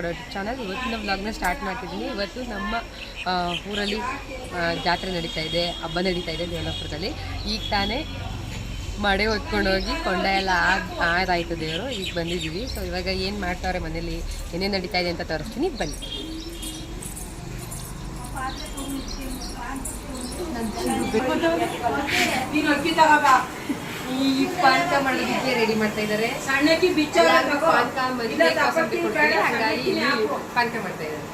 ಇರೋದು ಚಾನಲ್. ಇವತ್ತಿನ ವ್ಲಾಗ್ನ ಸ್ಟಾರ್ಟ್ ಮಾಡ್ತಿದ್ದೀನಿ. ಇವತ್ತು ನಮ್ಮ ಊರಲ್ಲಿ ಜಾತ್ರೆ ನಡೀತಾ ಇದೆ, ಹಬ್ಬ ನಡೀತಾ ಇದೆ ದೇವನಪುರದಲ್ಲಿ ಈಗ ತಾನೇ ಮಡೆ ಹೊತ್ಕೊಂಡು ಹೋಗಿ ಕೊಂಡ ಎಲ್ಲ ಆದಾಯ್ತು ದೇವರು. ಈಗ ಬಂದಿದ್ದೀವಿ. ಸೊ ಇವಾಗ ಏನು ಮಾಡ್ತಾವ್ರೆ ಮನೇಲಿ ಏನೇನು ನಡೀತಾ ಇದೆ ಅಂತ ತೋರಿಸ್ತೀನಿ. ಬನ್ನಿ. ಈ ಪಾನಕ ಮಾಡೋದಕ್ಕೆ ರೆಡಿ ಮಾಡ್ತಾ ಇದ್ದಾರೆ ಸಣ್ಣಕ್ಕೆ ಬಿಚ್ಚ ಪಾನಕ ಮದುವೆ ಹಾಗಾಗಿ ಇಲ್ಲಿ ಪಾನಕ ಮಾಡ್ತಾ ಇದ್ದಾರೆ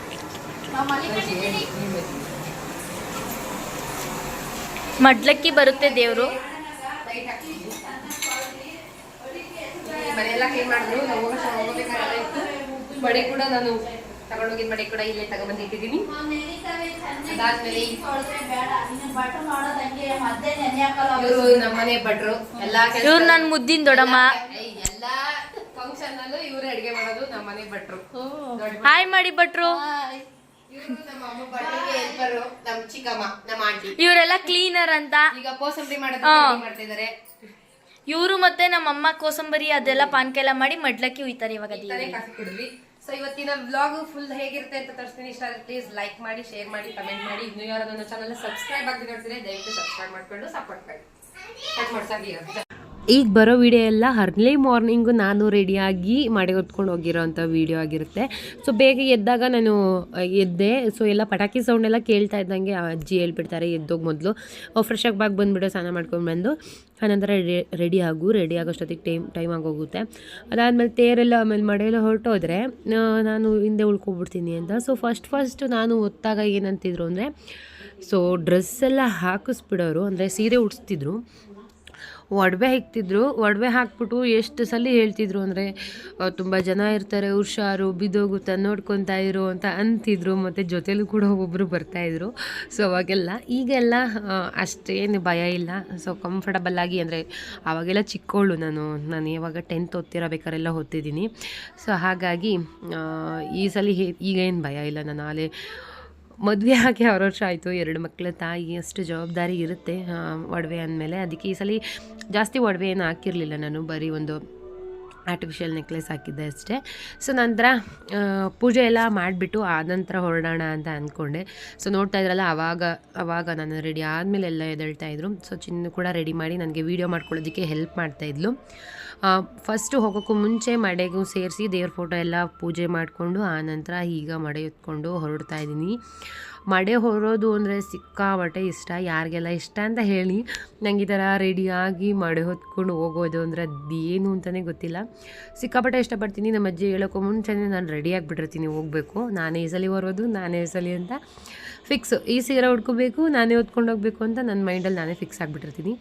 ಮಡ್ಲಕ್ಕಿ ಬರುತ್ತೆ ದೇವರು. ಮನೆಯೆಲ್ಲ ಕ್ಲೀನ್ ಮಾಡಿದ್ರು. ಹೋಗ್ಬೇಕಾದ್ರೆ ಇತ್ತು. ಬಡೆ ಕೂಡ ನಾನು ತಗೊಂಡೋಗಿದ್ ಮಾಡಿ ಕೂಡ ಇಲ್ಲೇ ತಗೊಂಡ್ಬಂದು ಇಟ್ಟಿದ್ದೀನಿ ಅದಾದ್ಮೇಲೆ ಇವರು ನಮ್ಮನೆ ಭಟ್ರು. ಎಲ್ಲಾ ಕೆಲ್ಸ- ಇವ್ರು ನಾನು ಮುದ್ದಿನ ದೊಡ್ಡಮ್ಮ. ಎಲ್ಲಾ ಫಂಕ್ಷನ್ ಅಲ್ಲೂ ಇವ್ರು ಅಡಿಗೆ ಮಾಡೋದು ನಮ್ಮನೆ ಭಟ್ರು. ಹಾಯ್ ಮಾಡಿ ಭಟ್ರು. ಇವ್ರು ನಮ್ಮ ಅಮ್ಮ ಭಟ್ರಿಗೆ ಹೆಲ್ಪರು ನಮ್ಮ ಚಿಕ್ಕಮ್ಮ ನಮ್ಮ ಆಂಟಿ. ಇವರೆಲ್ಲ ಕ್ಲೀನರ್ ಅಂತ. ಈಗ ಕೋಸಂಬರಿ ಮಾಡ್ತಿದ್ದಾರೆ ಇವರು ಮತ್ತೆ ನಮ್ಮ ಅಮ್ಮ ಕೋಸಂಬರಿ ಅದೆಲ್ಲ ಪಾನ್ಕೆಲ್ಲ ಮಾಡಿ ಮಡ್ಲಕ್ಕಿ ಹುಯ್ತಾರೆ ಇವಾಗ ಸೊ ಇವತ್ತಿನ ವ್ಲಾಗ್ ಫುಲ್ ಹೇಗಿರುತ್ತೆ ಅಂತ ತೋರಿಸ್ತೀನಿ. ಇಷ್ಟ ಪ್ಲೀಸ್ ಲೈಕ್ ಮಾಡಿ ಶೇರ್ ಮಾಡಿ ಕಮೆಂಟ್ ಮಾಡಿ. ಇನ್ನು ಯಾರು ನನ್ನ ಚಾನಲ್ ಸಬ್ಸ್ಕ್ರೈಬ್ ಆಗಿ ನೋಡ್ತೀನಿ ದಯವಿಟ್ಟು ಸಬ್ಸ್ಕ್ರೈಬ್ ಮಾಡ್ಕೊಂಡು ಸಪೋರ್ಟ್ ಮಾಡಿ. ಕಟ್ ಮಾಡ್ಸಾಗಿ ಈಗ ಬರೋ ವಿಡಿಯೋ ಎಲ್ಲ ಅರ್ಲಿ ಮಾರ್ನಿಂಗು ನಾನು ರೆಡಿಯಾಗಿ ಮಾಡಿ ಹೊತ್ಕೊಂಡು ಹೋಗಿರೋಂಥ ವೀಡಿಯೋ ಆಗಿರುತ್ತೆ. ಸೊ ಬೇಗ ಎದ್ದಾಗ ನಾನು ಎದ್ದೆ. ಸೊ ಎಲ್ಲ ಪಟಾಕಿ ಸೌಂಡ್ ಎಲ್ಲ ಕೇಳ್ತಾ ಇದ್ದಂಗೆ ಅಜ್ಜಿ ಹೇಳ್ಬಿಡ್ತಾರೆ, ಎದ್ದೋಗಿ ಮೊದಲು. ಫ್ರೆಶ್ ಆಗಿ ಬಾಗಿ ಬಂದುಬಿಡು, ಸ್ನಾನ ಮಾಡ್ಕೊಂಡು ಬಂದು. ಆನಂತರ ರೆಡಿ ಆಗು. ರೆಡಿ ಆಗೋಷ್ಟೊತ್ತಿಗೆ ಟೈಮ್ ಟೈಮ್ ಆಗೋಗುತ್ತೆ. ಅದಾದಮೇಲೆ ತೇರೆಲ್ಲ ಆಮೇಲೆ ಮಡೆಯಲ್ಲ ಹೊರಟೋದ್ರೆ ನಾನು ಹಿಂದೆ ಉಳ್ಕೊಬಿಡ್ತೀನಿ ಅಂತ. ಸೊ ಫಸ್ಟ್ ಫಸ್ಟ್ ನಾನು ಒತ್ತಾಗ ಏನಂತಿದ್ರು ಅಂದರೆ ಸೊ ಡ್ರೆಸ್ಸೆಲ್ಲ ಹಾಕಿಸ್ಬಿಡೋರು. ಅಂದರೆ ಸೀರೆ ಉಡಿಸ್ತಿದ್ರು. ಒಡವೆ ಹಾಕ್ತಿದ್ರು. ಒಡವೆ ಹಾಕ್ಬಿಟ್ಟು ಎಷ್ಟು ಸಲ ಹೇಳ್ತಿದ್ರು ಅಂದರೆ ತುಂಬ ಜನ ಇರ್ತಾರೆ, ಹುಷಾರು, ಬಿದ್ದೋಗುತ್ತಾ, ನೋಡ್ಕೊತಾ ಇರು ಅಂತ ಅಂತಿದ್ರು. ಮತ್ತು ಜೊತೆಲೂ ಕೂಡ ಒಬ್ಬೊಬ್ಬರು ಬರ್ತಾಯಿದ್ರು ಸೊ ಅವಾಗೆಲ್ಲ, ಈಗೆಲ್ಲ ಅಷ್ಟೇನು ಭಯ ಇಲ್ಲ. ಸೊ ಕಂಫರ್ಟಬಲ್ ಆಗಿ ಅಂದರೆ ಆವಾಗೆಲ್ಲ ಚಿಕ್ಕವಳು ನಾನು. ನಾನು ಯಾವಾಗ ಟೆಂತ್ ಓದ್ತಿರಬೇಕಾರೆಲ್ಲ ಓದ್ತಿದ್ದೀನಿ. ಸೊ ಹಾಗಾಗಿ ಈ ಸಲ ಈಗ ಏನು ಭಯ ಇಲ್ಲ. ನಾನು ಆಲೇ ಮದುವೆ ಆಗಿ ಆರು ವರ್ಷ ಆಯಿತು, ಎರಡು ಮಕ್ಕಳ ತಾಯಿ ಅಷ್ಟು ಜವಾಬ್ದಾರಿ ಇರುತ್ತೆ. ಒಡವೆ ಅಂದಮೇಲೆ. ಅದಕ್ಕೆ ಈ ಸಲ ಜಾಸ್ತಿ ಒಡವೆ ಏನು ಹಾಕಿರಲಿಲ್ಲ ನಾನು ಬರೀ ಒಂದು ಆರ್ಟಿಫಿಷಿಯಲ್ ನೆಕ್ಲೆಸ್ ಹಾಕಿದ್ದೆ ಅಷ್ಟೇ. ಸೊ ನಂತರ ಪೂಜೆ ಎಲ್ಲ ಮಾಡಿಬಿಟ್ಟು ಆನಂತರ ಹೊರಡೋಣ ಅಂತ ಅಂದ್ಕೊಂಡೆ ಸೊ ನೋಡ್ತಾ ಇದ್ರಲ್ಲ ಆವಾಗ ಆವಾಗ ನಾನು ರೆಡಿ ಆದಮೇಲೆ ಎಲ್ಲ ಇದ್ರು. ಸೊ ಚಿನ್ನು ಕೂಡ ರೆಡಿ ಮಾಡಿ ನನಗೆ ವೀಡಿಯೋ ಮಾಡ್ಕೊಳ್ಳೋದಕ್ಕೆ ಹೆಲ್ಪ್ ಮಾಡ್ತಾಯಿದ್ಲು ಫಸ್ಟು ಹೋಗೋಕ್ಕೂ ಮುಂಚೆ ಮಡೆಗೂ ಸೇರಿಸಿ ದೇವ್ರ ಫೋಟೋ ಎಲ್ಲ ಪೂಜೆ ಮಾಡಿಕೊಂಡು ಆನಂತರ ಈಗ ಮಡೆ ಎತ್ಕೊಂಡು ಹೊರಡ್ತಾ ಇದ್ದೀನಿ. ಮಡೆ ಹೊರೋದು ಅಂದರೆ ಸಿಕ್ಕಾಪಟ್ಟೆ ಇಷ್ಟ, ಯಾರಿಗೆಲ್ಲ ಇಷ್ಟ ಅಂತ ಹೇಳಿ ನಂಗೆ ಈ ಥರ ರೆಡಿಯಾಗಿ ಮಡೆ ಹೊತ್ಕೊಂಡು ಹೋಗೋದು ಅಂದರೆ ಅದೇನು ಅಂತಲೇ ಗೊತ್ತಿಲ್ಲ. ಸಿಕ್ಕಾಪಟ್ಟೆ ಇಷ್ಟಪಡ್ತೀನಿ. ನಮ್ಮ ಅಜ್ಜಿ ಹೇಳೋಕ್ಕೂ ಮುಂಚೆನೇ ನಾನು ರೆಡಿಯಾಗಿಬಿಟ್ಟಿರ್ತೀನಿ ಹೋಗಬೇಕು. ನಾನೇ ಈಸಲಿ ಸಲ ಬರೋದು, ನಾನೇ ಈ ಸಲ ಅಂತ ಫಿಕ್ಸು ಈ ಸೀರೆ ಉಟ್ಕೋಬೇಕು, ನಾನೇ ಹೊತ್ಕೊಂಡು ಹೋಗಬೇಕು ಅಂತ ನನ್ನ ಮೈಂಡಲ್ಲಿ ನಾನೇ ಫಿಕ್ಸ್ ಆಗಿಬಿಟ್ಟಿರ್ತೀನಿ.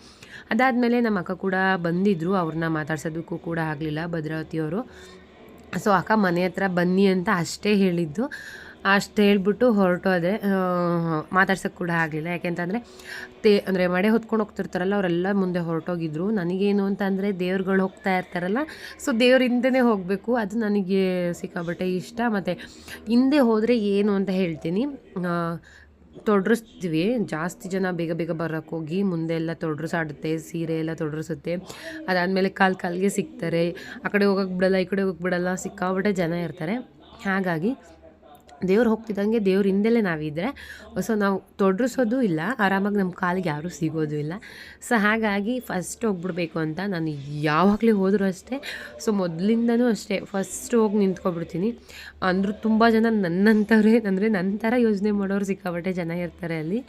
ಅದಾದಮೇಲೆ ನಮ್ಮ ಅಕ್ಕ ಕೂಡ ಬಂದಿದ್ದರು ಅವ್ರನ್ನ ಮಾತಾಡ್ಸೋದಕ್ಕೂ ಕೂಡ ಆಗಲಿಲ್ಲ ಭದ್ರಾವತಿಯವರು. ಸೊ ಅಕ್ಕ ಮನೆ ಹತ್ರ ಬನ್ನಿ ಅಂತ ಅಷ್ಟೇ ಹೇಳಿದ್ದು. ಅಷ್ಟು ಹೇಳ್ಬಿಟ್ಟು ಹೊರಟೋದೆ ಮಾತಾಡ್ಸೋಕ್ಕೆ ಕೂಡ ಆಗಲಿಲ್ಲ. ಯಾಕೆಂತಂದರೆ ತೇ, ಅಂದರೆ ಮಡೆ ಹೊತ್ಕೊಂಡು ಹೋಗ್ತಿರ್ತಾರಲ್ಲ, ಅವರೆಲ್ಲ ಮುಂದೆ ಹೊರಟೋಗಿದ್ರು. ನನಗೇನು ಅಂತಂದರೆ ದೇವ್ರುಗಳು ಹೋಗ್ತಾ ಇರ್ತಾರಲ್ಲ, ಸೊ ದೇವ್ರ ಹಿಂದೆನೇ ಹೋಗಬೇಕು. ಅದು ನನಗೆ ಸಿಕ್ಕಾಬಟ್ಟೆ ಇಷ್ಟ. ಮತ್ತು ಹಿಂದೆ ಹೋದರೆ ಏನು ಅಂತ ಹೇಳ್ತೀನಿ. ತೊಡ್ರಿಸ್ತೀವಿ. ಜಾಸ್ತಿ ಜನ ಬೇಗ ಬೇಗ ಬರೋಕ್ಕೆ ಹೋಗಿ ಮುಂದೆ ಎಲ್ಲ ತೊಡ್ರಿಸಾಡುತ್ತೆ, ಸೀರೆ ಎಲ್ಲ ತೊಡ್ರಿಸುತ್ತೆ. ಅದಾದಮೇಲೆ ಕಾಲು ಕಾಲಿಗೆ ಸಿಗ್ತಾರೆ. ಆ ಕಡೆ ಹೋಗೋಕ್ಕೆ ಬಿಡಲ್ಲ, ಈ ಕಡೆ ಹೋಗಕ್ಕೆ ಬಿಡಲ್ಲ ಸಿಕ್ಕಾಬಿಟ್ಟೆ ಜನ ಇರ್ತಾರೆ. ಹಾಗಾಗಿ ದೇವ್ರು ಹೋಗ್ತಿದ್ದಂಗೆ ದೇವ್ರ ಹಿಂದೆಲೇ ನಾವಿದ್ದರೆ ಸೊ ನಾವು ತೊಡ್ರಿಸೋದು ಇಲ್ಲ, ಆರಾಮಾಗಿ ನಮ್ಮ ಕಾಲಿಗೆ ಯಾರೂ ಸಿಗೋದು ಇಲ್ಲ. ಸೊ ಹಾಗಾಗಿ ಫಸ್ಟ್ ಹೋಗ್ಬಿಡ್ಬೇಕು ಅಂತ ನಾನು ಯಾವಾಗಲೇ ಹೋದರೂ ಅಷ್ಟೇ. ಸೊ ಮೊದಲಿಂದನೂ ಅಷ್ಟೇ, ಫಸ್ಟ್ ಹೋಗಿ ನಿಂತ್ಕೊಬಿಡ್ತೀನಿ. ಅಂದರೂ ತುಂಬ ಜನ ನನ್ನಂಥವ್ರೆ ಅಂದರೆ ನನ್ನ ಥರ ಯೋಚನೆ ಮಾಡೋರು ಸಿಕ್ಕಾಬಟ್ಟೆ ಜನ ಇರ್ತಾರೆ ಅಲ್ಲಿ.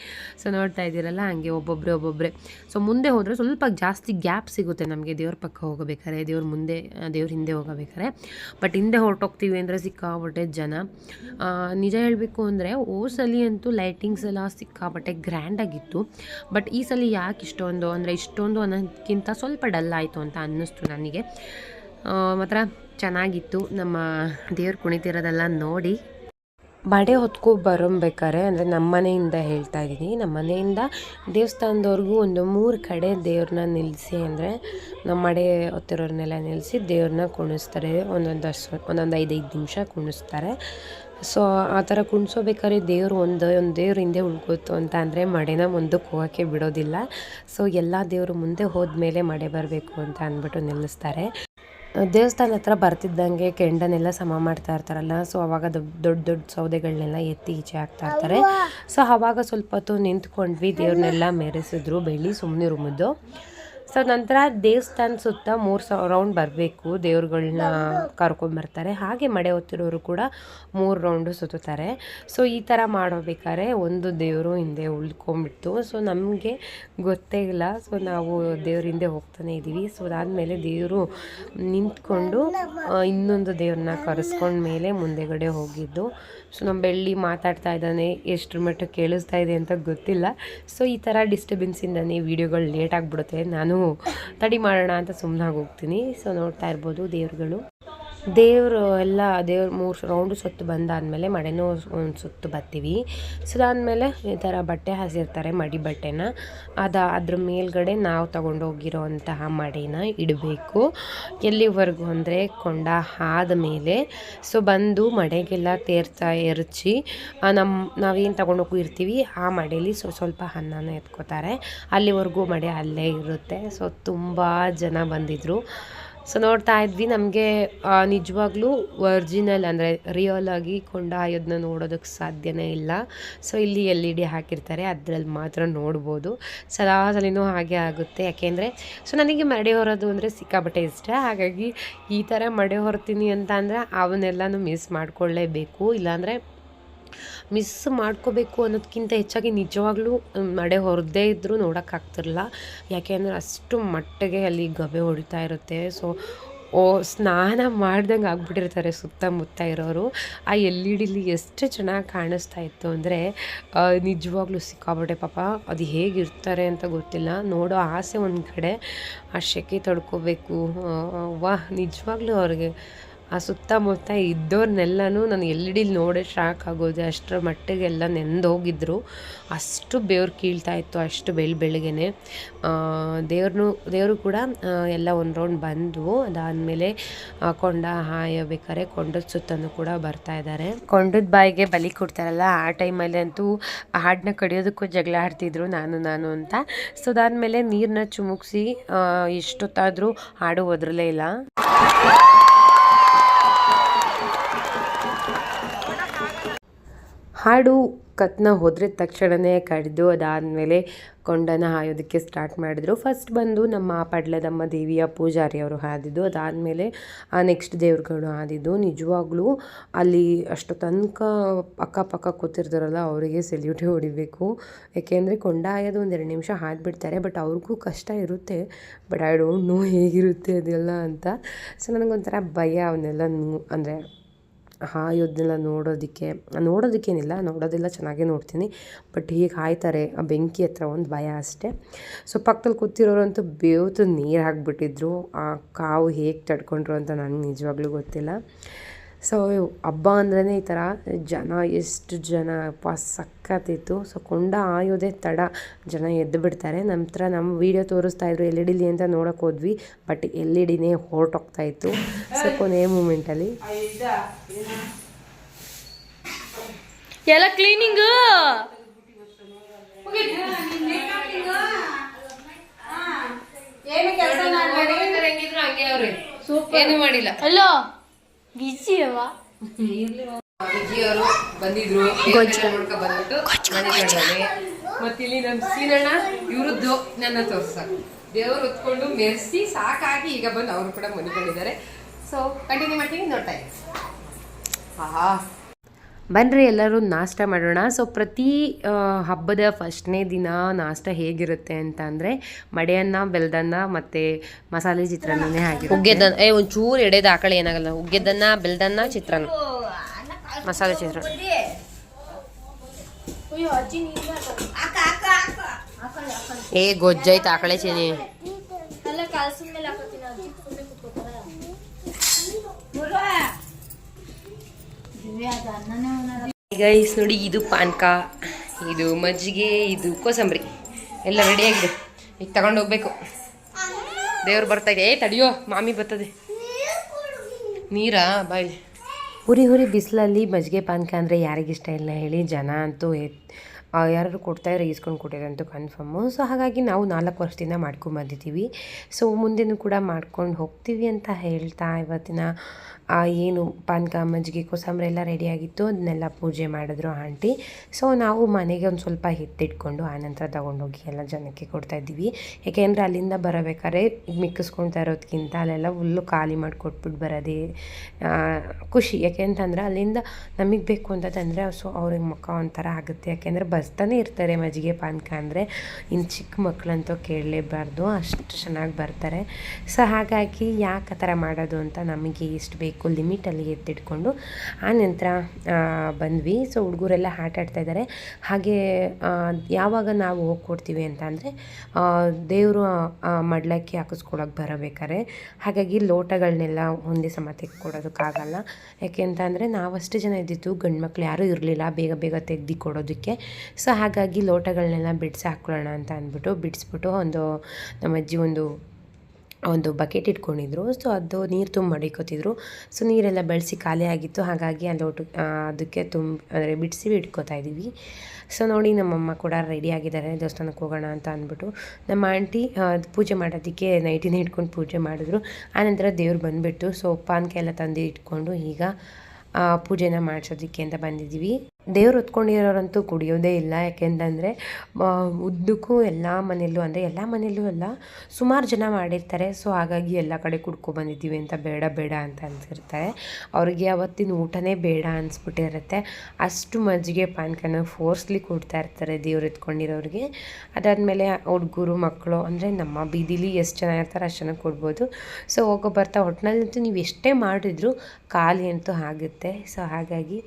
ಸೊ ನೋಡ್ತಾ ಇದ್ದೀರಲ್ಲ, ಹಂಗೆ ಒಬ್ಬೊಬ್ಬರೇ ಒಬ್ಬೊಬ್ಬರೇ ಸೊ ಮುಂದೆ ಹೋದರೆ ಸ್ವಲ್ಪ ಜಾಸ್ತಿ ಗ್ಯಾಪ್ ಸಿಗುತ್ತೆ ನಮಗೆ ದೇವ್ರ ಪಕ್ಕ ಹೋಗಬೇಕಾದ್ರೆ, ದೇವ್ರ ಮುಂದೆ, ದೇವ್ರ ಹಿಂದೆ ಹೋಗಬೇಕಾರೆ ಬಟ್ ಹಿಂದೆ ಹೊರಟೋಗ್ತೀವಿ ಅಂದರೆ ಸಿಕ್ಕಾಬಟ್ಟೆ ಜನ. ನಿಜ ಹೇಳಬೇಕು ಅಂದರೆ ಓ ಸಲ ಅಂತೂ ಲೈಟಿಂಗ್ಸ್ ಎಲ್ಲ ಸಿಕ್ಕಾಪಟ್ಟೆ ಗ್ರ್ಯಾಂಡಾಗಿತ್ತು ಬಟ್ ಈ ಸಲ ಯಾಕೆ ಇಷ್ಟೊಂದು ಅಂದರೆ ಇಷ್ಟೊಂದು ಅನ್ನೋದಕ್ಕಿಂತ ಸ್ವಲ್ಪ ಡಲ್ ಆಯಿತು ಅಂತ ಅನ್ನಿಸ್ತು ನನಗೆ. ಮಾತ್ರ ಚೆನ್ನಾಗಿತ್ತು. ನಮ್ಮ ದೇವ್ರು ಕುಣಿತಿರೋದೆಲ್ಲ ನೋಡಿ ಬಡೆ ಹೊತ್ಕೊ ಬರೋಬೇಕಾರೆ ಅಂದರೆ ನಮ್ಮ ಮನೆಯಿಂದ ಹೇಳ್ತಾ ಇದ್ದೀನಿ. ನಮ್ಮ ಮನೆಯಿಂದ ದೇವಸ್ಥಾನದವ್ರಿಗೂ ಒಂದು ಮೂರು ಕಡೆ ದೇವ್ರನ್ನ ನಿಲ್ಲಿಸಿ ಅಂದರೆ ನಮ್ಮ ಮಡೆ ಹೊತ್ತಿರೋರ್ನೆಲ್ಲ ನಿಲ್ಲಿಸಿ ದೇವ್ರನ್ನ ಕುಣಿಸ್ತಾರೆ. ಒಂದೊಂದು ಅಷ್ಟು ಒಂದೊಂದು ಐದೈದು ನಿಮಿಷ ಕುಣಿಸ್ತಾರೆ. ಸೊ ಆ ಥರ ಕುಣಿಸೋಬೇಕಾದ್ರೆ ದೇವರು ಒಂದು ಒಂದು ದೇವ್ರ ಹಿಂದೆ ಉಳ್ಕೋತು ಅಂತ ಅಂದರೆ ಮಡೆನ ಮುಂದಕ್ಕೆ ಹೋಗೋಕ್ಕೆ ಬಿಡೋದಿಲ್ಲ. ಸೊ ಎಲ್ಲ ದೇವರು ಮುಂದೆ ಹೋದ ಮೇಲೆ ಮಡೆ ಬರಬೇಕು ಅಂತ ಅಂದ್ಬಿಟ್ಟು ನಿಲ್ಲಿಸ್ತಾರೆ. ದೇವಸ್ಥಾನ ಹತ್ರ ಬರ್ತಿದ್ದಂಗೆ ಕೆಂಡನೆಲ್ಲ ಸಮ ಮಾಡ್ತಾ ಇರ್ತಾರಲ್ಲ ಸೊ ಅವಾಗ ದೊಡ್ಡ ದೊಡ್ಡ ದೊಡ್ಡ ಸೌದೆಗಳನ್ನೆಲ್ಲ ಎತ್ತಿ ಈಚೆ ಹಾಕ್ತಾ ಇರ್ತಾರೆ. ಸೊ ಅವಾಗ ಸ್ವಲ್ಪ ಹೊತ್ತು ನಿಂತ್ಕೊಂಡ್ವಿ ದೇವ್ರನ್ನೆಲ್ಲ ಮೆರೆಸಿದ್ರು ಬೆಳ್ಳಿ ಸುಮ್ಮನೆ ರೂಮದ್ದು ಸೊ, ನಂತರ ದೇವಸ್ಥಾನ ಸುತ್ತ ಮೂರು ಸಾವಿರ ರೌಂಡ್ ಬರಬೇಕು. ದೇವ್ರುಗಳನ್ನ ಕರ್ಕೊಂಡ್ಬರ್ತಾರೆ ಹಾಗೆ ಮಡೆ ಹೊತ್ತಿರೋರು ಕೂಡ ಮೂರು ರೌಂಡು ಸುತ್ತುತ್ತಾರೆ. ಸೊ, ಈ ಥರ ಮಾಡಬೇಕಾದ್ರೆ ಒಂದು ದೇವರು ಹಿಂದೆ ಉಳ್ಕೊಂಬಿಡ್ತು ಸೊ, ನಮಗೆ ಗೊತ್ತೇ ಇಲ್ಲ. ಸೊ, ನಾವು ದೇವ್ರ ಹಿಂದೆ ಹೋಗ್ತಾನೆ ಇದ್ದೀವಿ. ಸೊ, ಅದಾದಮೇಲೆ ದೇವರು ನಿಂತ್ಕೊಂಡು ಇನ್ನೊಂದು ದೇವ್ರನ್ನ ಕರೆಸ್ಕೊಂಡ್ಮೇಲೆ ಮುಂದೆಗಡೆ ಹೋಗಿದ್ದು. ಸೊ ನಮ್ಮ ಬೆಳ್ಳಿ ಮಾತಾಡ್ತಾ ಇದ್ದಾನೆ, ಎಷ್ಟರ ಮಟ್ಟ ಕೇಳಿಸ್ತಾ ಇದೆ ಅಂತ ಗೊತ್ತಿಲ್ಲ. ಸೊ ಈ ಥರ ಡಿಸ್ಟರ್ಬೆನ್ಸಿಂದನೇ ವೀಡಿಯೋಗಳು ಲೇಟ್ ಆಗಿಬಿಡುತ್ತೆ. ನಾನು ತಡಿ ಮಾಡೋಣ ಅಂತ ಸುಮ್ಮನಾಗಿ ಹೋಗ್ತೀನಿ. ಸೊ ನೋಡ್ತಾ ಇರ್ಬೋದು ದೇವ್ರುಗಳು. ದೇವರು ಎಲ್ಲ, ದೇವ್ರ ಮೂರು ರೌಂಡು ಸುತ್ತು ಬಂದಾದಮೇಲೆ ಮಡೆನೂ ಒಂದು ಸುತ್ತು ಬರ್ತೀವಿ ಸೊ ಅದಾದಮೇಲೆ ಈ ಥರ ಬಟ್ಟೆ ಹಾಸಿರ್ತಾರೆ ಮಡಿ ಬಟ್ಟೆನ. ಅದು, ಅದ್ರ ಮೇಲ್ಗಡೆ ನಾವು ತಗೊಂಡೋಗಿರೋ ಅಂತಹ ಮಡಿನ ಇಡಬೇಕು. ಎಲ್ಲಿವರೆಗೂ ಅಂದರೆ ಕೊಂಡ ಆದ ಮೇಲೆ ಸೊ ಬಂದು ಮಡೆಗೆಲ್ಲ ತೇರ್ತಾ ಎರಚಿ ನಮ್ಮ ನಾವೇನು ತಗೊಂಡೋಗಿರ್ತೀವಿ ಆ ಮಡೇಲಿ ಸೊ ಸ್ವಲ್ಪ ಅನ್ನನ ಎತ್ಕೋತಾರೆ. ಅಲ್ಲಿವರೆಗೂ ಮಡೆ ಅಲ್ಲೇ ಇರುತ್ತೆ. ಸೊ ತುಂಬ ಜನ ಬಂದಿದ್ದರು ಸೊ ನೋಡ್ತಾ ಇದ್ವಿ, ನಮಗೆ ನಿಜವಾಗ್ಲೂ ಒರ್ಜಿನಲ್ ಅಂದರೆ ರಿಯಲ್ ಆಗಿ ಕೊಂಡಾಯೋದನ್ನ ನೋಡೋದಕ್ಕೆ ಸಾಧ್ಯನೇ ಇಲ್ಲ. ಸೊ ಇಲ್ಲಿ ಎಲ್ ಇ ಡಿ ಹಾಕಿರ್ತಾರೆ, ಅದರಲ್ಲಿ ಮಾತ್ರ ನೋಡ್ಬೋದು. ಸದಾ ಹಾಗೆ ಆಗುತ್ತೆ. ಯಾಕೆಂದರೆ, ಸೊ ನನಗೆ ಮಡೆ ಹೊರೋದು ಅಂದರೆ ಸಿಕ್ಕಾಪಟ್ಟೆ ಇಷ್ಟ. ಹಾಗಾಗಿ ಈ ಥರ ಮಡೆ ಹೊರ್ತೀನಿ ಅಂತ ಅಂದರೆ ಅವನ್ನೆಲ್ಲನೂ ಮಿಸ್ ಮಾಡಿಕೊಳ್ಳೇಬೇಕು ಇಲ್ಲಾಂದರೆ ಮಿಸ್ ಮಾಡ್ಕೋಬೇಕು ಅನ್ನೋದಕ್ಕಿಂತ ಹೆಚ್ಚಾಗಿ ನಿಜವಾಗ್ಲೂ ಮಡೆ ಹೊರದೇ ಇದ್ದರೂ ನೋಡೋಕ್ಕಾಗ್ತಿರಲ್ಲ. ಯಾಕೆ ಅಂದರೆ ಅಷ್ಟು ಮಟ್ಟಿಗೆ ಅಲ್ಲಿ ಗಬೆ ಹೊಡಿತಾ ಇರುತ್ತೆ. ಸೊ ಓ, ಸ್ನಾನ ಮಾಡ್ದಂಗೆ ಆಗ್ಬಿಟ್ಟಿರ್ತಾರೆ ಸುತ್ತಮುತ್ತ ಇರೋರು. ಆ ಎಲ್ ಇ ಡಿಲಿ ಎಷ್ಟು ಚೆನ್ನಾಗಿ ಕಾಣಿಸ್ತಾ ಇತ್ತು ಅಂದರೆ ನಿಜವಾಗ್ಲೂ ಸಿಕ್ಕಾಪಟ್ಟೆ ಪಾಪ ಅದು ಹೇಗಿರ್ತಾರೆ ಅಂತ ಗೊತ್ತಿಲ್ಲ. ನೋಡೋ ಆಸೆ ಒಂದು ಕಡೆ, ಆ ಸೆಕೆ ತಡ್ಕೋಬೇಕು. ವಾಹ್, ನಿಜವಾಗ್ಲೂ ಅವ್ರಿಗೆ ಆ ಸುತ್ತಮುತ್ತ ಇದ್ದವ್ರನ್ನೆಲ್ಲನೂ ನಾನು ಎಲ್ ನೋಡೋ ನೋಡೇ ಶಾಕ್ ಆಗೋದೆ, ಅಷ್ಟರ ಮಟ್ಟಿಗೆಲ್ಲ ನೆಂದು ಹೋಗಿದ್ರು. ಅಷ್ಟು ಬೆವ್ರು ಕೀಳ್ತಾ ಇತ್ತು, ಅಷ್ಟು ಬೆಳ್ ಬೆಳಗ್ಗೆನೆ. ದೇವ್ರನ್ನೂ ದೇವರು ಕೂಡ ಎಲ್ಲ ಒಂದು ರೌಂಡ್ ಬಂದು ಅದಾದಮೇಲೆ ಕೊಂಡ ಹಾಯಬೇಕಾದ್ರೆ ಕೊಂಡದ ಸುತ್ತನೂ ಕೂಡ ಬರ್ತಾ ಇದ್ದಾರೆ ಕೊಂಡದ ಬಾಯಿಗೆ ಬಲಿ ಕೊಡ್ತಾರಲ್ಲ, ಆ ಟೈಮಲ್ಲಿ ಅಂತೂ ಹಾಡನ್ನ ಕಡಿಯೋದಕ್ಕೂ ಜಗಳ ಆಡ್ತಿದ್ರು ನಾನು ನಾನು ಅಂತ. ಸೊ ಅದಾದಮೇಲೆ ನೀರನ್ನ ಚುಮುಕ್ಸಿ ಎಷ್ಟೊತ್ತಾದರೂ ಹಾಡು ಒದ್ರಲೇ ಇಲ್ಲ. ಹಾಡು ಕತ್ನ ಹೋದ್ರೆ ತಕ್ಷಣವೇ ಕಡಿದು ಅದಾದಮೇಲೆ ಕೊಂಡನ ಹಾಯೋದಕ್ಕೆ ಸ್ಟಾರ್ಟ್ ಮಾಡಿದ್ರು. ಫಸ್ಟ್ ಬಂದು ನಮ್ಮ ಪಡ್ಲದಮ್ಮ ದೇವಿಯ ಪೂಜಾರಿ ಅವರು ಹಾದಿದ್ದು. ಅದಾದಮೇಲೆ ಆ ನೆಕ್ಸ್ಟ್ ದೇವ್ರುಗಳು ಹಾದಿದ್ದು. ನಿಜವಾಗ್ಲೂ ಅಲ್ಲಿ ಅಷ್ಟು ತನಕ ಅಕ್ಕಪಕ್ಕ ಕೂತಿರ್ತಾರಲ್ಲ, ಅವರಿಗೆ ಸೆಲ್ಯೂಟೇ ಹೊಡಿಬೇಕು. ಯಾಕೆಂದರೆ ಕೊಂಡ ಹಾಯೋದು ಒಂದು ಎರಡು ನಿಮಿಷ ಹಾದ್ಬಿಡ್ತಾರೆ ಬಟ್ ಅವ್ರಿಗೂ ಕಷ್ಟ ಇರುತ್ತೆ. ಬಟ್ ಐ ಡೋಂಟ್ ನೋ ಹೇಗಿರುತ್ತೆ ಅದೆಲ್ಲ ಅಂತ. ಸೊ ನನಗೊಂಥರ ಭಯ ಅವನ್ನೆಲ್ಲ ಅಂದರೆ ಹಾಯೋದನ್ನೆಲ್ಲ ನೋಡೋದಕ್ಕೆ, ನೋಡೋದಕ್ಕೇನಿಲ್ಲ, ನೋಡೋದೆಲ್ಲ ಚೆನ್ನಾಗೇ ನೋಡ್ತೀನಿ. ಬಟ್ ಹೀಗೆ ಹಾಯ್ತಾರೆ ಆ ಬೆಂಕಿ ಹತ್ರ ಒಂದು ಭಯ ಅಷ್ಟೇ. ಸೊ ಪಕ್ಕದಲ್ಲಿ ಕೂತಿರೋರಂತೂ ಬೇವ್ತು ನೀರು ಹಾಕಿಬಿಟ್ಟಿದ್ರು. ಆ ಕಾವು ಹೇಗೆ ತಡ್ಕೊಂಡ್ರು ಅಂತ ನನಗೆ ನಿಜವಾಗ್ಲೂ ಗೊತ್ತಿಲ್ಲ. ಸೊ ಹಬ್ಬ ಅಂದ್ರೇ ಈ ಥರ ಜನ ಎಷ್ಟು ಜನ ಅಪ್ಪ ಸಕ್ಕತ್ತಿತ್ತು ಸೊ ಕೊಂಡ ಆಯೋದೇ ತಡ. ಜನ ಎದ್ದು ಬಿಡ್ತಾರೆ. ನಂತರ ನಮ್ಮ ವೀಡಿಯೋ ತೋರಿಸ್ತಾ ಇದ್ರು ಎಲ್ ಇ ಡಿಲಿ ಅಂತ ನೋಡೋಕೆ ಹೋದ್ವಿ. ಬಟ್ ಎಲ್ ಇ ಡಿನೇ ಹೊರಟೋಗ್ತಾ ಇತ್ತು. ಸೊ ಕೊನೆ ಮೂಮೆಂಟಲ್ಲಿ. ಎಲ್ಲ ಕ್ಲೀನಿಂಗ್? ಏನು ಮಾಡಿಲ್ಲ? ಅಲ್ಲೋ? ಬಿಸಿ ಅವ ಅಜ್ಜಿ ಅವರು ಬಂದಿದ್ರು. ನೋಡ್ಕೊ ಬಂದ್ಬಿಟ್ಟು ಮತ್ತೆ ಇಲ್ಲಿ ನಮ್ ಸೀನಣ್ಣ ಇವ್ರದ್ದು ನನ್ನ ತೋರ್ಸ ದೇವ್ರು ಹೊತ್ಕೊಂಡು ಮೆರೆಸಿ ಸಾಕಾಗಿ ಈಗ ಬಂದು ಅವರು ಕೂಡ ಮನಿಕೊಂಡಿದ್ದಾರೆ ಸೊ ಕಂಟಿನ್ಯೂ ಮಾಡ್ತೀನಿ ನೋಡ್ತಾ ಇದ್ದೀನಿ. ಆಹಾ. ಬನ್ನಿರಿ ಎಲ್ಲರೂ ನಾಷ್ಟ ಮಾಡೋಣ. ಸೊ ಪ್ರತಿ ಹಬ್ಬದ ಫಸ್ಟ್ನೇ ದಿನ ನಾಷ್ಟ ಹೇಗಿರುತ್ತೆ ಅಂತ ಅಂದರೆ ಮಡೆಯನ್ನ ಬೆಲ್ದನ್ನ ಮತ್ತು ಮಸಾಲೆ ಚಿತ್ರಾನ್ನನೇ ಹಾಕಿ ಉಗ್ಗೆದನ್ನ ಏ ಒಂಚೂರು ಎಡೆದ ಆ ಕಡೆ ಏನಾಗಲ್ಲ. ಉಗ್ಗೆದನ್ನ ಬೆಲ್ದನ್ನ ಚಿತ್ರಾನ್ನ. ಮಸಾಲೆ ಚಿತ್ರಾನ್ನ. ಏ ಗೊಜ್ಜೈತೆ ಆಕಳೆ ಚೀನಿ ಅಲ್ಲ ಕಾಲ್ಸಿನ ಮೇಲೆ ಹಾಕೋತೀನಿ ಅಜ್ಜಿ ಸುಮ್ಮನೆ ಕುತ್ಕೋತಾರ ಗೈಸ್ ನೋಡಿ ಇದು ಪಾನ್ಕ, ಇದು ಮಜ್ಜಿಗೆ, ಇದು ಕೋಸಂಬರಿ. ಎಲ್ಲ ರೆಡಿಯಾಗಿದೆ ಈಗ ತಗೊಂಡು ಹೋಗ್ಬೇಕು. ದೇವ್ರು ಬರ್ತಾ ಇದೆ. ಏ, ತಡಿಯೋ, ಮಾಮಿ ಬರ್ತದೆ. ನೀರಾ? ಬಾಯ್ ಹುರಿ ಹುರಿ ಬಿಸಿಲಲ್ಲಿ ಮಜ್ಜಿಗೆ ಪಾನ್ಕ ಅಂದರೆ ಯಾರಿಗಿಷ್ಟ ಇಲ್ಲ ಹೇಳಿ. ಜನ ಅಂತೂ ಯಾರು ಕೊಡ್ತಾಯಿರೋ ಈಸ್ಕೊಂಡು ಕೊಟ್ಟಿದ್ದಾರೆ ಅಂತೂ ಕನ್ಫರ್ಮು ಸೊ ಹಾಗಾಗಿ ನಾವು ನಾಲ್ಕು ವರ್ಷದಿಂದ ಮಾಡ್ಕೊಂಬಂದಿದ್ದೀವಿ ಸೊ ಮುಂದೆನೂ ಕೂಡ ಮಾಡ್ಕೊಂಡು ಹೋಗ್ತೀವಿ ಅಂತ ಹೇಳ್ತಾ ಇವತ್ತಿನ ಆ, ಏನು ಪಾನಕ ಮಜ್ಜಿಗೆ ಕೋಸಂಬರಿ ಎಲ್ಲ ರೆಡಿಯಾಗಿತ್ತು ಅದನ್ನೆಲ್ಲ ಪೂಜೆ ಮಾಡಿದ್ರು ಆಂಟಿ. ಸೊ ನಾವು ಮನೆಗೆ ಒಂದು ಸ್ವಲ್ಪ ಎತ್ತಿಟ್ಕೊಂಡು ಆನಂತರ ತಗೊಂಡೋಗಿ ಎಲ್ಲ ಜನಕ್ಕೆ ಕೊಡ್ತಾ ಇದ್ದೀವಿ. ಏಕೆಂದರೆ ಅಲ್ಲಿಂದ ಬರಬೇಕಾದ್ರೆ ಮಿಕ್ಕಿಸ್ಕೊಳ್ತಾ ಇರೋದಕ್ಕಿಂತ ಅಲ್ಲೆಲ್ಲ ಫುಲ್ಲು ಖಾಲಿ ಮಾಡಿ ಕೊಟ್ಬಿಟ್ಟು ಬರೋದೇ ಖುಷಿ. ಯಾಕೆಂತಂದ್ರೆ ಅಲ್ಲಿಂದ ನಮಗೆ ಬೇಕು ಅಂತ ತಂದರೆ ಸೊ ಅವ್ರಿಗೆ ಮುಖ ಒಂಥರ ಆಗುತ್ತೆ. ಯಾಕೆಂದರೆ ಬರ್ತಾನೆ ಇರ್ತಾರೆ ಮಜ್ಜಿಗೆ ಪಾನಕ ಅಂದರೆ. ಇನ್ನು ಚಿಕ್ಕ ಮಕ್ಕಳಂತೂ ಕೇಳಲೇಬಾರ್ದು ಅಷ್ಟು ಚೆನ್ನಾಗಿ ಬರ್ತಾರೆ. ಸೊ ಹಾಗಾಗಿ ಯಾಕೆ ಆ ಥರ ಮಾಡೋದು ಅಂತ ನಮಗೆ ಎಷ್ಟು ಬೇಕು. ಲಿಮಿಟಲ್ಲಿ ಎತ್ತಿಟ್ಕೊಂಡು, ಆ ನಂತರ ಬಂದ್ವಿ. ಸೊ ಹುಡುಗರೆಲ್ಲ ಆಟ ಇದ್ದಾರೆ ಹಾಗೆ ಯಾವಾಗ ನಾವು ಹೋಗ್ಕೊಡ್ತೀವಿ ಅಂತ ಅಂದರೆ ದೇವರು ಮಡ್ಲಕ್ಕಿ ಹಾಕಿಸ್ಕೊಳಕ್ಕೆ ಬರಬೇಕಾರೆ ಹಾಗಾಗಿ ಲೋಟಗಳನ್ನೆಲ್ಲ ಒಂದೇ ಸಮ ತೆಗೆದುಕೊಡೋದಕ್ಕಾಗಲ್ಲ ಯಾಕೆ ಅಂತ ಅಂದರೆ, ನಾವಷ್ಟು ಜನ ಇದ್ದಿದ್ದು ಗಂಡು ಮಕ್ಕಳು ಯಾರೂ ಇರಲಿಲ್ಲ. ಬೇಗ ಬೇಗ ತೆಗ್ದು ಕೊಡೋದಕ್ಕೆ. ಸೊ ಹಾಗಾಗಿ ಲೋಟಗಳನ್ನೆಲ್ಲ ಬಿಡಿಸಿ ಹಾಕ್ಕೊಳ್ಳೋಣ ಅಂತ ಅಂದ್ಬಿಟ್ಟು, ಬಿಡಿಸ್ಬಿಟ್ಟು ಒಂದು, ನಮ್ಮ ಅಜ್ಜಿ ಒಂದು ಒಂದು ಬಕೆಟ್ ಇಟ್ಕೊಂಡಿದ್ರು. ಸೊ ಅದು ನೀರು ತುಂಬ ಮಡಿಕೋತಿದ್ರು. ಸೊ ನೀರೆಲ್ಲ ಬೆಳೆಸಿ ಖಾಲಿ ಆಗಿತ್ತು. ಹಾಗಾಗಿ ಅಲ್ಲಿ ಒಟ್ಟು ಅದಕ್ಕೆ ತುಂಬ ಅಂದರೆ ಬಿಡಿಸಿ ಇಟ್ಕೋತಾ ಇದ್ದೀವಿ. ಸೊ ನೋಡಿ ನಮ್ಮಮ್ಮ ಕೂಡ ರೆಡಿ ಆಗಿದ್ದಾರೆ. ದೇವಸ್ಥಾನಕ್ಕೆ ಹೋಗೋಣ ಅಂತ ಅಂದ್ಬಿಟ್ಟು. ನಮ್ಮ ಆಂಟಿ ಪೂಜೆ ಮಾಡೋದಕ್ಕೆ ನೈಟಿನೇ ಇಟ್ಕೊಂಡು ಪೂಜೆ ಮಾಡಿದ್ರು. ಆನಂತರ ದೇವ್ರು ಬಂದುಬಿಟ್ಟು ಸೊ ಪಾನ್ಕ ಎಲ್ಲ ತಂದು ಇಟ್ಕೊಂಡು ಈಗ ಪೂಜೆನ ಮಾಡಿಸೋದಕ್ಕೆ ಅಂತ ಬಂದಿದ್ದೀವಿ. ದೇವ್ರು ಹೊತ್ಕೊಂಡಿರೋರಂತೂ ಕುಡಿಯೋದೇ ಇಲ್ಲ. ಯಾಕೆಂತಂದರೆ ಉದ್ದಕ್ಕೂ ಎಲ್ಲ ಮನೆಯಲ್ಲೂ ಅಂದರೆ ಎಲ್ಲ ಮನೆಯಲ್ಲೂ ಅಲ್ಲ, ಸುಮಾರು ಜನ ಮಾಡಿರ್ತಾರೆ. ಸೊ ಹಾಗಾಗಿ ಎಲ್ಲ ಕಡೆ ಬಂದಿದ್ದೀವಿ ಅಂತ ಬೇಡ ಬೇಡ ಅಂತ ಅನ್ಸಿರ್ತಾರೆ. ಅವ್ರಿಗೆ ಅವತ್ತಿನ ಊಟನೇ ಬೇಡ ಅನಿಸ್ಬಿಟ್ಟಿರುತ್ತೆ. ಅಷ್ಟು ಮಜ್ಜಿಗೆ ಪಾನ್ಕನ ಫೋರ್ಸ್ಲಿ ಕೊಡ್ತಾ ಇರ್ತಾರೆ ದೇವ್ರು ಎತ್ಕೊಂಡಿರೋರಿಗೆ. ಅದಾದಮೇಲೆ ಹುಡುಗರು, ಮಕ್ಕಳು ಅಂದರೆ ನಮ್ಮ ಬೀದಿಲಿ ಎಷ್ಟು ಜನ ಇರ್ತಾರೆ ಅಷ್ಟು ಜನ ಕೊಡ್ಬೋದು. ಸೊ ಹೋಗೋ ಬರ್ತಾ ಒಟ್ಟಿನಲ್ಲಂತೂ ನೀವು ಎಷ್ಟೇ ಮಾಡಿದ್ರು ಖಾಲಿ ಅಂತೂ ಆಗುತ್ತೆ. ಸೊ ಹಾಗಾಗಿ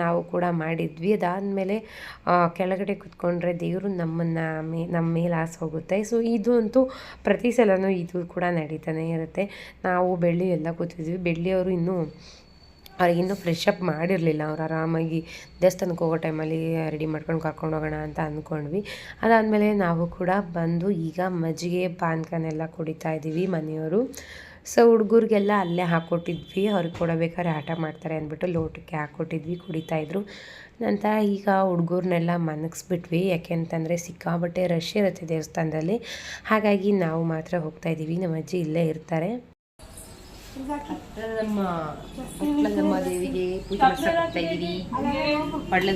ನಾವು ಕೂಡ ಮಾಡಿದ್ವಿ. ಅದಾದಮೇಲೆ ಕೆಳಗಡೆ ಕುತ್ಕೊಂಡ್ರೆ ದೇವರು ನಮ್ಮನ್ನು ಮೇ, ನಮ್ಮ ಮೇಲೆ ಆಸೆ ಹೋಗುತ್ತೆ. ಸೊ ಇದು ಅಂತೂ ಪ್ರತಿ ಸಲನೂ ಇದು ಕೂಡ ನಡೀತಾನೆ ಇರುತ್ತೆ. ನಾವು ಬೆಳ್ಳಿ ಎಲ್ಲ ಕೂತಿದ್ವಿ. ಬೆಳ್ಳಿಯವರು ಇನ್ನೂ, ಅವ್ರಿಗೆ ಇನ್ನೂ ಫ್ರೆಶ್ ಅಪ್ ಮಾಡಿರಲಿಲ್ಲ. ಅವ್ರು ಆರಾಮಾಗಿ ದೇವಸ್ಥಾನಕ್ಕೆ ಹೋಗೋ ಟೈಮಲ್ಲಿ ರೆಡಿ ಮಾಡ್ಕೊಂಡು ಕರ್ಕೊಂಡು ಹೋಗೋಣ ಅಂತ ಅಂದ್ಕೊಂಡ್ವಿ. ಅದಾದಮೇಲೆ ನಾವು ಕೂಡ ಬಂದು ಈಗ ಮಜ್ಜಿಗೆ, ಪಾನಕನೆಲ್ಲ ಕುಡಿತಾ ಇದ್ದೀವಿ ಮನೆಯವರು. ಸೊ ಹುಡುಗರಿಗೆಲ್ಲ ಅಲ್ಲೇ ಹಾಕ್ಕೊಟ್ಟಿದ್ವಿ. ಅವ್ರಿಗೆ ಕೊಡಬೇಕಾದ್ರೆ ಆಟ ಮಾಡ್ತಾರೆ ಅಂದ್ಬಿಟ್ಟು ಲೋಟಕ್ಕೆ ಹಾಕ್ಕೊಟ್ಟಿದ್ವಿ ಕುಡಿತಾಯಿದ್ರು ನಂತರ ಈಗ ಹುಡುಗರನ್ನೆಲ್ಲ ಮನಗಿಸ್ಬಿಟ್ವಿ. ಯಾಕೆ ಅಂತಂದರೆ ಸಿಕ್ಕಾಬಟ್ಟೆ ರಶ್ ಇರುತ್ತೆ ದೇವಸ್ಥಾನದಲ್ಲಿ. ಹಾಗಾಗಿ ನಾವು ಮಾತ್ರ ಹೋಗ್ತಾ ಇದ್ದೀವಿ. ನಮ್ಮ ಅಜ್ಜಿ ಇಲ್ಲೇ ಇರ್ತಾರೆ.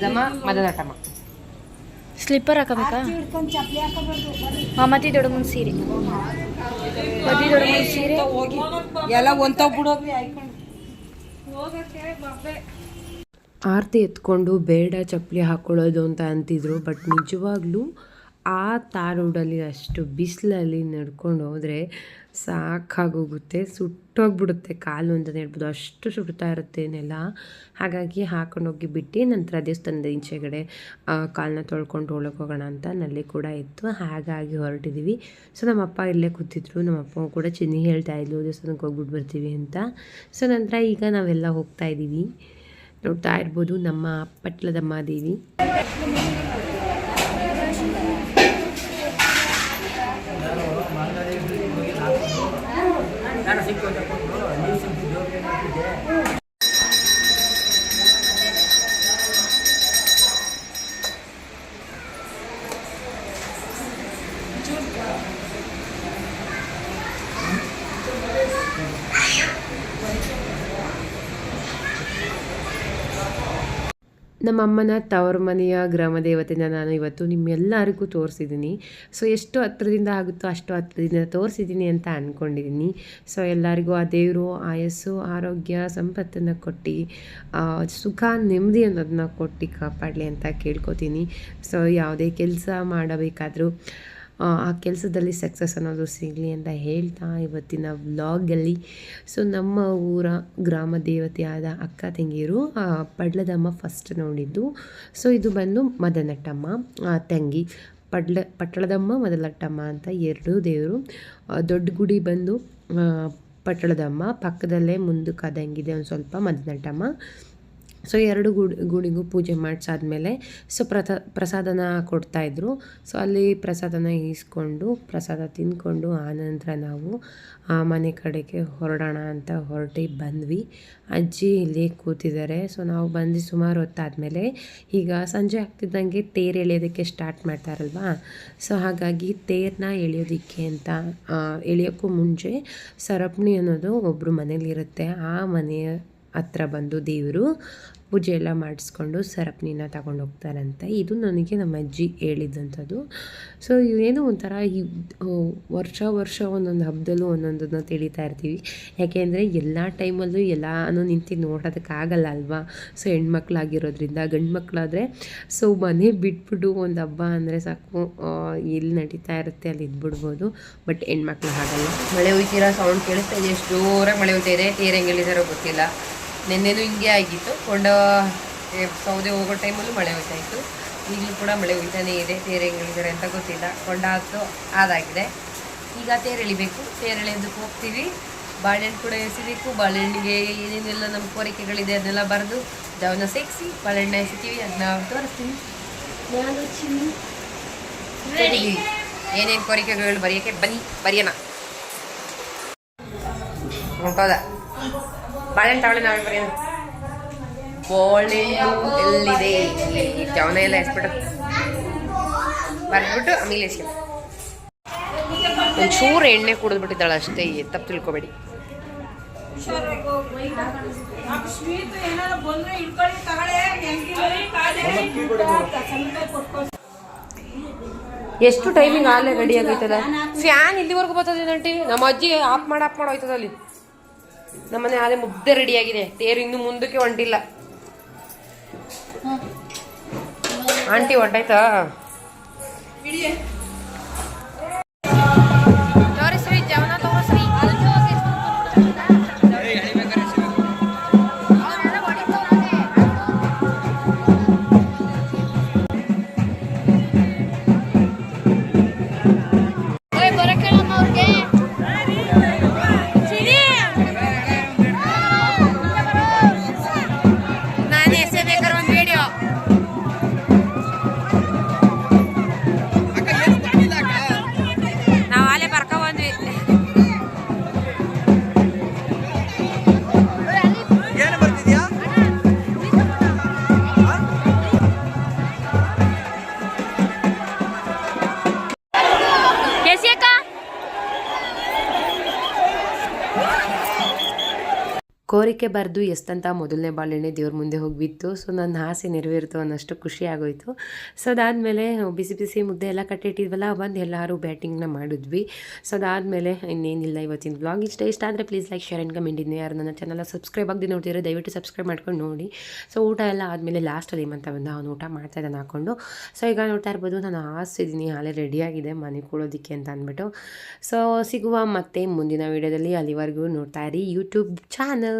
ನಮ್ಮ ಮದನಟಮ್ಮ. ಸ್ಲಿಪ್ಪರ್ ಹಾಕಬೇಕಾ? ಮಮತಿ ದೊಡ್ಡಮ್ಮನ ಸೀರೆ. ಮತಿ ದೊಡ್ಡಮ್ಮನ ಸೀರೆ. ಎಲ್ಲ ಆರತಿ ಎತ್ಕೊಂಡು ಬೇಡ ಚಪ್ಪಲಿ ಹಾಕೊಳ್ಳೋದು ಅಂತ ಅಂತಿದ್ರು ಬಟ್ ನಿಜವಾಗ್ಲೂ ಆ ತಾರ್ ರೋಡಲ್ಲಿ ಅಷ್ಟು ಬಿಸಿಲಲ್ಲಿ ನಡ್ಕೊಂಡು ಹೋದರೆ ಸಾಕಾಗೋಗುತ್ತೆ, ಸುಟ್ಟೋಗ್ಬಿಡುತ್ತೆ ಕಾಲು ಅಂತಲೇ ಹೇಳ್ಬೋದು. ಅಷ್ಟು ಸುಡ್ತಾ ಇರುತ್ತೆ ನೆಲ. ಹಾಗಾಗಿ ಹಾಕೊಂಡೋಗಿ ಬಿಟ್ಟು ನಂತರ ದೇವಸ್ಥಾನದ ಇಂಚೆಗಡೆ ಕಾಲನ್ನ ತೊಳ್ಕೊಂಡು ಒಳಗೆ ಹೋಗೋಣ ಅಂತ ನಲ್ಲಿ ಕೂಡ ಇತ್ತು. ಹಾಗಾಗಿ ಹೊರಟಿದ್ದೀವಿ ಸೊ, ನಮ್ಮಪ್ಪ ಇಲ್ಲೇ ಕೂತಿದ್ರು. ನಮ್ಮಪ್ಪ ಕೂಡ ಚಿನ್ನಿ ಹೇಳ್ತಾ ಇದ್ಲು, ದೇವಸ್ಥಾನಕ್ಕೆ ಹೋಗ್ಬಿಟ್ಟು ಬರ್ತೀವಿ ಅಂತ. ಸೊ, ನಂತರ ಈಗ ನಾವೆಲ್ಲ ಹೋಗ್ತಾ ಇದ್ದೀವಿ. ನೋಡ್ತಾ ಇರ್ಬೋದು ನಮ್ಮ ಪಟ್ಲದಮ್ಮ ದೇವಿ ನಮ್ಮಮ್ಮನ ತವರ ಮನೆಯ ಗ್ರಾಮ ದೇವತೆನ ನಾನು ಇವತ್ತು ನಿಮ್ಮೆಲ್ಲರಿಗೂ ತೋರಿಸಿದ್ದೀನಿ. ಸೊ ಎಷ್ಟು ಹತ್ರದಿಂದ ಆಗುತ್ತೋ ಅಷ್ಟು ಹತ್ರದಿಂದ ತೋರಿಸಿದ್ದೀನಿ ಅಂತ ಅಂದ್ಕೊಂಡಿದ್ದೀನಿ ಸೊ ಎಲ್ಲರಿಗೂ ಆ ದೇವರು, ಆಯಸ್ಸು, ಆರೋಗ್ಯ, ಸಂಪತ್ತನ್ನು ಕೊಟ್ಟು ಸುಖ, ನೆಮ್ಮದಿ ಅನ್ನೋದನ್ನ ಕೊಟ್ಟು ಕಾಪಾಡಲಿ ಅಂತ ಕೇಳ್ಕೊತೀನಿ. ಸೊ ಯಾವುದೇ ಕೆಲಸ ಮಾಡಬೇಕಾದ್ರೂ ಆ, ಕೆಲಸದಲ್ಲಿ ಸಕ್ಸಸ್ ಅನ್ನೋದು ಸಿಗಲಿ ಅಂತ ಹೇಳ್ತಾ ಇವತ್ತಿನ ವ್ಲಾಗಲ್ಲಿ ಸೊ ನಮ್ಮ ಊರ ಗ್ರಾಮ ದೇವತೆಯಾದ ಅಕ್ಕ ತಂಗಿಯರು ಪಡ್ಲದಮ್ಮ ಫಸ್ಟ್ ನೋಡಿದ್ದು. ಸೊ ಇದು ಬಂದು ಮದನಟ್ಟಮ್ಮ ತಂಗಿ. ಪಡ್ಲ ಪಟ್ಟಳದಮ್ಮ ಮದಲಟ್ಟಮ್ಮ ಅಂತ ಎರಡೂ ದೇವರು. ದೊಡ್ಡ ಗುಡಿ ಬಂದು ಪಟ್ಟಳದಮ್ಮ ಪಕ್ಕದಲ್ಲೇ ಮುಂದಕ್ಕೆ ಆದಂಗಿದೆ ಒಂದು ಸ್ವಲ್ಪ ಮದನಟ್ಟಮ್ಮ. ಸೊ ಎರಡು ಗುಡಿ, ಗುಡಿಗೂ ಪೂಜೆ ಮಾಡಿಸಾದ್ಮೇಲೆ ಸೊ ಪ್ರತ, ಪ್ರಸಾದನ ಕೊಡ್ತಾಯಿದ್ರು. ಸೊ ಅಲ್ಲಿ ಪ್ರಸಾದನ ಈಸ್ಕೊಂಡು, ಪ್ರಸಾದ ತಿಂದ್ಕೊಂಡು ಆನಂತರ ನಾವು ಆ ಮನೆ ಕಡೆಗೆ ಹೊರಡೋಣ ಅಂತ ಹೊರಟಿ ಬಂದ್ವಿ. ಅಜ್ಜಿ ಇಲ್ಲಿ ಕೂತಿದ್ದಾರೆ. ಸೊ ನಾವು ಬಂದು ಸುಮಾರು ಹೊತ್ತಾದಮೇಲೆ ಈಗ ಸಂಜೆ ಆಗ್ತಿದ್ದಂಗೆ ತೇರು ಎಳೆಯೋದಕ್ಕೆ ಸ್ಟಾರ್ಟ್ ಮಾಡ್ತಾರಲ್ವಾ? ಸೊ ಹಾಗಾಗಿ ತೇರನ್ನ ಎಳೆಯೋದಕ್ಕೆ ಅಂತ ಎಳೆಯೋಕ್ಕೂ ಮುಂಚೆ ಸರಪಣಿ ಅನ್ನೋದು ಒಬ್ಬರು ಮನೇಲಿರುತ್ತೆ. ಆ ಮನೆಯ ಹತ್ರ ಬಂದು ದೇವರು ಪೂಜೆ ಎಲ್ಲ ಮಾಡಿಸ್ಕೊಂಡು ಸರಪಣಿನ ತಗೊಂಡು ಹೋಗ್ತಾರಂತೆ. ಇದು ನನಗೆ ನಮ್ಮ ಅಜ್ಜಿ ಹೇಳಿದ್ದಂಥದ್ದು ಸೊ ಇದೇನೋ ಒಂಥರ ಈ ವರ್ಷ ವರ್ಷ ಒಂದೊಂದು ಹಬ್ಬದಲ್ಲೂ ಒಂದೊಂದನ್ನ ತಿಳಿತಾ ಇರ್ತೀವಿ. ಯಾಕೆಂದರೆ ಎಲ್ಲ ಟೈಮಲ್ಲೂ ಎಲ್ಲನೂ ನಿಂತು ನೋಡೋದಕ್ಕಾಗಲ್ಲ ಅಲ್ವಾ? ಸೊ ಹೆಣ್ಮಕ್ಳಾಗಿರೋದ್ರಿಂದ ಗಂಡು ಮಕ್ಕಳಾದರೆ ಸೊ ಮನೆ ಬಿಟ್ಬಿಟ್ಟು ಒಂದು ಹಬ್ಬ ಅಂದರೆ ಸಾಕು. ಎಲ್ಲಿ ನಡೀತಾ ಇರುತ್ತೆ ಅಲ್ಲಿ ಇದ್ಬಿಡ್ಬೋದು. ಬಟ್ ಹೆಣ್ಮಕ್ಳು ಆಗಲ್ಲ ಮಳೆ ಹುಯ್ತೀರಾ? ಸೌಂಡ್ ಕೇಳಿಸ್ತಾ ಇದೆ ಎಷ್ಟು ಜೋರಾಗಿ ಮಳೆ ಹುಯ್ತಾ ಇದೆ. ತೇರು ಹೆಂಗೆ ಗೊತ್ತಿಲ್ಲ. ನಿನ್ನೆನೂ ಹಿಂಗೆ ಆಗಿತ್ತು. ಕೊಂಡ ಸೌದೆ ಹೋಗೋ ಟೈಮಲ್ಲೂ ಮಳೆ ಹೋಯ್ತಾ ಇತ್ತು ಈಗಲೂ ಕೂಡ ಮಳೆ ಹೋಗ್ತಾನೆ ಇದೆ. ತೇರೆ ಹೆಂಗಿದ್ದಾರೆ ಅಂತ ಗೊತ್ತಿಲ್ಲ. ಕೊಂಡ ಹತ್ತು ಆದಾಗಿದೆ. ಈಗ ತೇರು ಎಳಿಬೇಕು. ತೇರು ಎಳೆಯೋದಕ್ಕೆ ಹೋಗ್ತೀವಿ. ಬಾಳೆಹಣ್ಣು ಕೂಡ ಎಸಿಬೇಕು. ಬಾಳೆಹಣ್ಣಿಗೆ ಏನೇನೆಲ್ಲ ನಮ್ಮ ಕೋರಿಕೆಗಳಿದೆ ಅದನ್ನೆಲ್ಲ ಬರೆದು ಜವನ ಸೇರಿಸಿ ಬಾಳೆಹಣ್ಣು ಎಸಿತೀವಿ. ಅದನ್ನ ತೋರಿಸ್ತೀನಿ. ಏನೇನು ಕೋರಿಕೆಗಳು ಬರೆಯೋಕ್ಕೆ ಬನ್ನಿ. ಬರೆಯೋಣ. ಹೊಂಟೋದ ಬಾಳೆಹಣ್ಣು ತಗೊಳ್ಳಿ ನಾವೇ ಬರೀ ಬಾಳೆಹಣ್ಣು ಎಲ್ಲಿದೆ ಈ ಜವನ ಎಲ್ಲ ಎಸ್ಬಿಟ್ಟು ಬರ್ಬಿಟ್ಟು ಆಮೇಲೆ ಎಸ್ಕೊಂಡು ಒಂಚೂರು ಎಣ್ಣೆ ಕುಡಿದ್ಬಿಟ್ಟಿದ್ದಾಳೆ ಅಷ್ಟೇ ತಪ್ಪು ತಿಳ್ಕೊಬೇಡಿ ಎಷ್ಟು ಟೈಮಿಂಗ್ ಆಲೇ ರೆಡಿ ಆಗೈತದ ಫ್ಯಾನ್ ಇಲ್ಲಿವರೆಗೂ ಬರ್ತದೆ ನಮ್ಮ ಅಜ್ಜಿ ಆಫ್ ಮಾಡಿ ಆಫ್ ಮಾಡಿ ಹೋಯ್ತದ ಅಲ್ಲಿ. ನಮ್ಮನೆ ಆಲೆ ಮುದ್ದೆ ರೆಡಿ ಆಗಿದೆ. ತೇರು ಇನ್ನು ಮುಂದಕ್ಕೆ ಹೊಂಟಿಲ್ಲ. ಆಂಟಿ ಹೊಂಟಾಯ್ತಾ? ಕೋರಿಕೆ ಬರೆದು ಎಷ್ಟಂತ ಮೊದಲನೇ ಬಾಳೆಣ್ಣೆ ದೇವ್ರ ಮುಂದೆ ಹೋಗಿಬಿತ್ತು. ಸೊ ನನ್ನ ಆಸೆ ನೆರವೇರಿತು ಅನ್ನೋಷ್ಟು ಖುಷಿ ಆಗೋಯಿತು. ಸೊ ಅದಾದಮೇಲೆ ಬಿಸಿ ಬಿಸಿ ಮುದ್ದೆ ಎಲ್ಲ ಕಟ್ಟಿಟ್ಟಿದ್ವಲ್ಲ, ಬಂದು ಎಲ್ಲರೂ ಬ್ಯಾಟಿಂಗ್ನ ಮಾಡಿದ್ವಿ. ಸೊ ಅದಾದಮೇಲೆ ಇನ್ನೇನಿಲ್ಲ ಇವತ್ತಿನ ಬ್ಲಾಗ್ ಇಷ್ಟ ಇಷ್ಟ ಆದರೆ please like share and comment ಯಾರು ನನ್ನ ಚಾನಲ್ ಸಬ್ಸ್ಕ್ರೈಬ್ ಆಗದೆ ನೋಡ್ತಿರೋ ದಯವಿಟ್ಟು ಸಬ್ಸ್ಕ್ರೈಬ್ ಮಾಡ್ಕೊಂಡು ನೋಡಿ. ಸೊ ಊಟ ಎಲ್ಲ ಆದಮೇಲೆ ಲಾಸ್ಟಲ್ಲಿ ಏಮಂತ ಬಂದು ಅವನು ಊಟ ಮಾಡ್ತಾ ಇದ್ದಾನೆ ಹಾಕೊಂಡು. ಸೊ ಈಗ ನೋಡ್ತಾ ಇರ್ಬೋದು ನಾನು ಆರಿಸಿದ್ದೀನಿ ಹಾಲೆ ರೆಡಿಯಾಗಿದೆ ಮನೆ ಕೊಡೋದಕ್ಕೆ ಅಂತ ಅಂದ್ಬಿಟ್ಟು. ಸೊ ಸಿಗುವ ಮತ್ತೆ ಮುಂದಿನ ವೀಡಿಯೋದಲ್ಲಿ ಅಲ್ಲಿವರೆಗೂ ನೋಡ್ತಾ ಇರಿ ಯೂಟ್ಯೂಬ್ ಚಾನಲ್